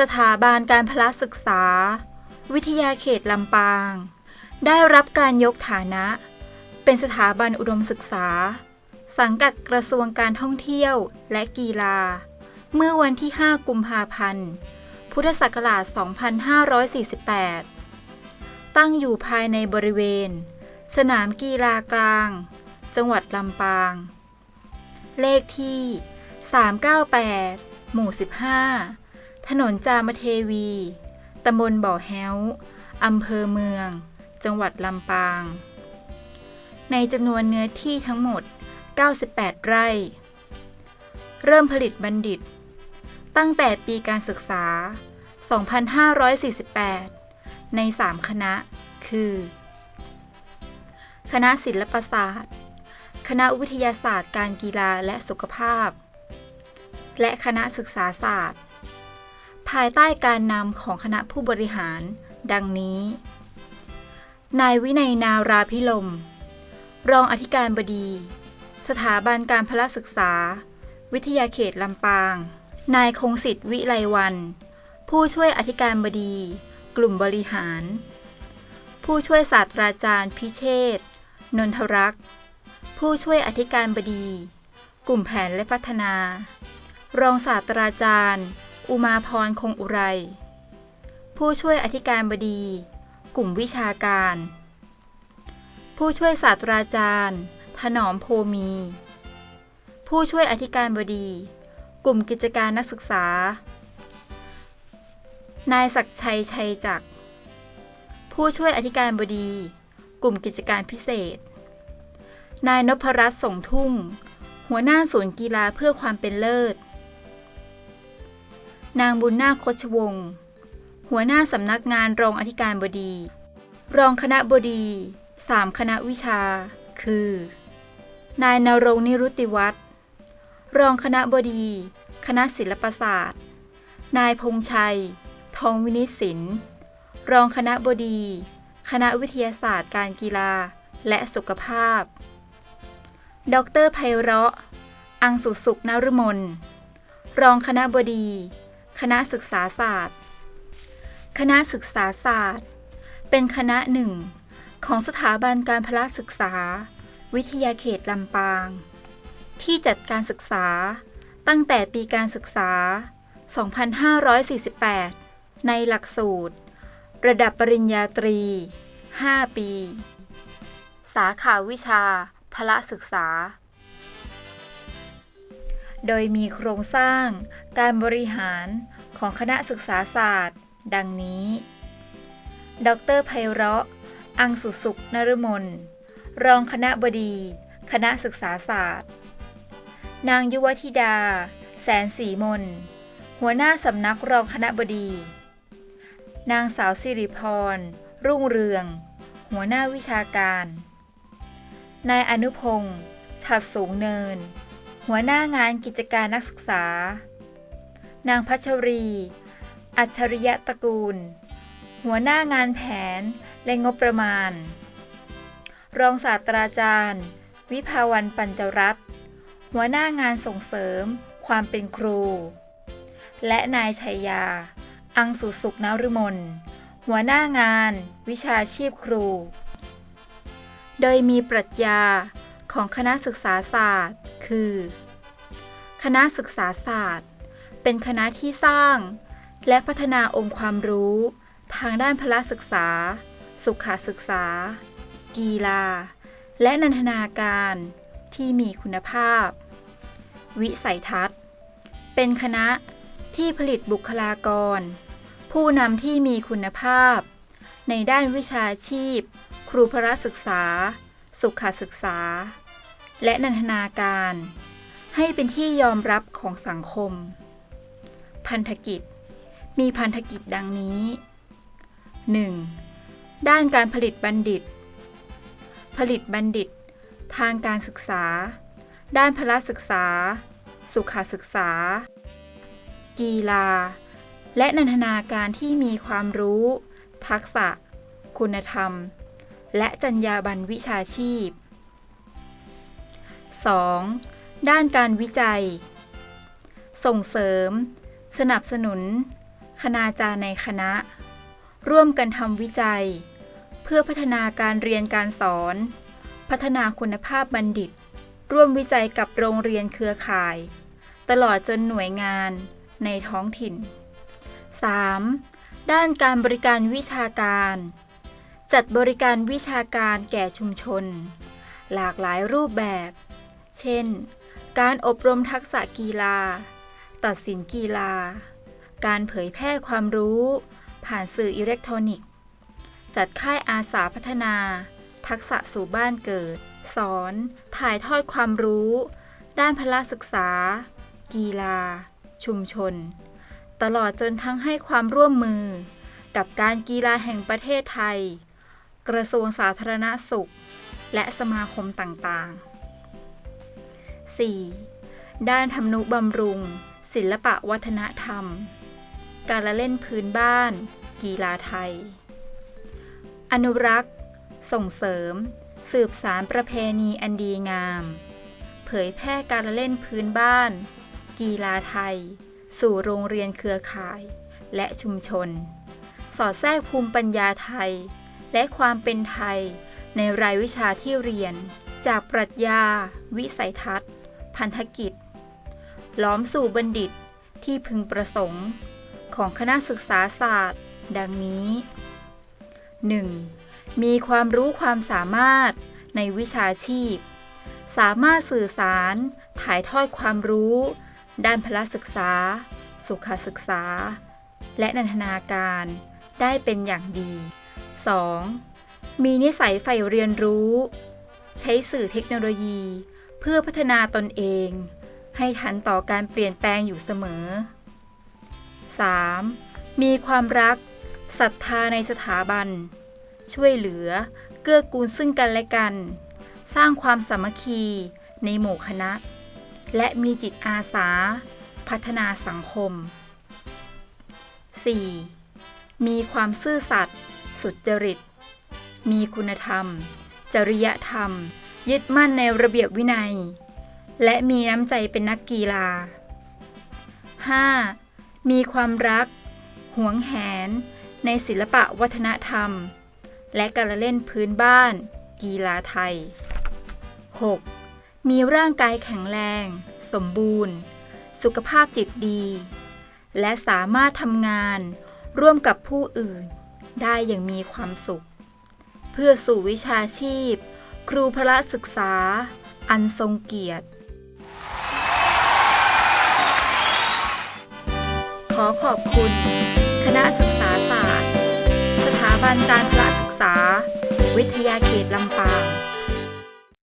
สถาบันการพละศึกษา วิทยาเขตลำปาง ได้รับการยกฐานะ เป็นสถาบันอุดมศึกษา สังกัดกระทรวงการท่องเที่ยวและกีฬา เมื่อวันที่ 5 กุมภาพันธ์ พุทธศักราช 2548 ตั้งอยู่ภายในบริเวณ สนามกีฬากลาง จังหวัดลำปาง เลขที่ 398 หมู่ 15 ถนนจามเทวี ตำบลบ่อแฮ้ว อำเภอเมือง จังหวัดลำปาง ในจำนวนเนื้อที่ทั้งหมด 98 ไร่ เริ่มผลิตบัณฑิต ตั้งแต่ปีการศึกษา 2548 ใน 3 คณะ คือ คณะศิลปศาสตร์ คณะวิทยาศาสตร์การกีฬาและสุขภาพ และคณะศึกษาศาสตร์ ภายใต้การนำของคณะผู้บริหาร ดังนี้ นายวินัยนาราพิลม รองอธิการบดี สถาบันการพละศึกษา วิทยาเขตลำปาง นายคงสิทธิ์วิไลวัน ผู้ช่วยอธิการบดี กลุ่มบริหาร ผู้ช่วยศาสตราจารย์พิเชษนนทรักษ์ ผู้ช่วยอธิการบดี กลุ่มแผนและพัฒนา รองศาสตราจารย์ อุมาพรคงอุไร ผู้ช่วยอธิการบดี กลุ่มวิชาการ ผู้ช่วยศาสตราจารย์ ถนอมโพมี ผู้ช่วยอธิการบดี กลุ่มกิจการนักศึกษา นายศักชัยชัยจักร ผู้ช่วยอธิการบดี กลุ่มกิจการพิเศษ นายนพรัตน์ส่งทุ่ง หัวหน้าศูนย์กีฬาเพื่อความเป็นเลิศ นางบุญนาคโคชวงศ์หัวหน้าสำนักงานรองอธิการบดี รองคณะบดี3คณะวิชา คือ นายนรงนิรุติวัฒน์รองคณะบดี คณะศิลปศาสตร์ นายพงชัย ทองวินิศิลป์รองคณะบดี คณะวิทยาศาสตร์การกีฬาและสุขภาพ ดรไพเราะ อังสุสุขนฤมลรองคณะบดี คณะศึกษาศาสตร์ คณะศึกษาศาสตร์ เป็นคณะหนึ่ง ของสถาบันการพละศึกษา วิทยาเขตลำปาง ที่จัดการศึกษาตั้งแต่ปีการศึกษา 2548 ในหลักสูตร ระดับปริญญาตรี 5 ปี สาขาวิชาพละศึกษา โดยมีโครงสร้าง การบริหารของคณะศึกษาศาสตร์ ดังนี้ ดรไพเราะ อังสุสุขนฤมลรองคณะบดี คณะศึกษาศาสตร์ นางยุวธิดา แสนสีมน หัวหน้าสำนักรองคณะบดี นางสาวสิริพร รุ่งเรือง หัวหน้าวิชาการ นายอนุพงศ์ฉัดสูงเนิน หัวหน้างานกิจการนักศึกษา นางพัชรี อัจฉริยะตระกูล หัวหน้างานแผนและงบประมาณ รองศาสตราจารย์ วิภาวันปัญจรัตน์หัวหน้างานส่งเสริม ความเป็นครู และนายชัยยา อังสุสุขนฤมลหัวหน้างาน วิชาชีพครู โดยมีปรัชญาของคณะศึกษาศาสตร์ คือ คณะศึกษาศาสตร์ เป็นคณะที่สร้าง และพัฒนาองค์ความรู้ ทางด้านพละศึกษา สุขศึกษา กีฬา และนันทนาการที่มีคุณภาพ วิสัยทัศน์ เป็นคณะที่ผลิตบุคลากร ผู้นำที่มีคุณภาพ ในด้านวิชาชีพ ครูพระศึกษา สุขศึกษา และนันทนาการ ให้เป็นที่ยอมรับของสังคม พันธกิจ มีพันธกิจดังนี้ 1. ด้านการผลิตบัณฑิต ผลิตบัณฑิต ทางการศึกษา ด้านพละศึกษา สุขศึกษา กีฬา และนันทนาการที่มีความรู้ ทักษะ คุณธรรม และจรรยาบรรณวิชาชีพ 2. ด้านการวิจัย ส่งเสริม สนับสนุน คณาจารย์ในคณะ ร่วมกันทำวิจัย เพื่อพัฒนาการเรียนการสอน พัฒนาคุณภาพบัณฑิต ร่วมวิจัยกับโรงเรียนเครือข่าย ตลอดจนหน่วยงานในท้องถิ่น 3. ด้านการบริการวิชาการ จัดบริการวิชาการแก่ชุมชน หลากหลายรูปแบบ เช่น การอบรมทักษะกีฬา ตัดสินกีฬา การเผยแพร่ความรู้ ผ่านสื่ออิเล็กทรอนิกส์ จัดค่ายอาสาพัฒนา ทักษะสู่บ้านเกิด สอน ถ่ายทอดความรู้ ด้านพละศึกษา กีฬา ชุมชน ตลอดจนทั้งให้ความร่วมมือ กับการกีฬาแห่งประเทศไทย กระทรวงสาธารณสุข และสมาคมต่างๆ 4. ด้านทำนุบำรุง ศิลปะวัฒนธรรม การละเล่นพื้นบ้าน กีฬาไทย อนุรักษ์ ส่งเสริม สืบสารประเพณีอันดีงาม เผยแพร่การละเล่นพื้นบ้าน กีฬาไทย สู่โรงเรียนเครือข่าย และชุมชน สอดแทรกภูมิปัญญาไทย และความเป็นไทยในรายวิชาที่เรียนจากปรัชญา วิสัยทัศน์ พันธกิจ ล้อมสู่บัณฑิตที่พึงประสงค์ของคณะศึกษาศาสตร์ ดังนี้ 1. มีความรู้ความสามารถในวิชาชีพ สามารถสื่อสารถ่ายทอดความรู้ ด้านพละศึกษา สุขศึกษา และนันทนาการได้เป็นอย่างดี 2. มีนิสัยใฝ่เรียนรู้ ใช้สื่อเทคโนโลยี เพื่อพัฒนาตนเอง ให้ทันต่อการเปลี่ยนแปลงอยู่เสมอ 3. มีความรักศรัทธาในสถาบัน ช่วยเหลือ เกื้อกูลซึ่งกันและกัน สร้างความสามัคคีในหมู่คณะ และมีจิตอาสา พัฒนาสังคม 4. มีความซื่อสัตย์สุจริต มีคุณธรรม จริยธรรม ยึดมั่นในระเบียบวินัย และมีน้ำใจเป็นนักกีฬา 5. มีความรัก หวงแหน ในศิลปะวัฒนธรรม และการละเล่นพื้นบ้าน กีฬาไทย 6. มีร่างกายแข็งแรง สมบูรณ์ สุขภาพจิตดี และสามารถทำงาน ร่วมกับผู้อื่น ได้อย่างมีความสุข เพื่อสู่วิชาชีพ ครูพระศึกษา อันทรงเกียรติ ขอขอบคุณ คณะศึกษาศาสตร์ สถาบันการพระศึกษา วิทยาเขตลำปาง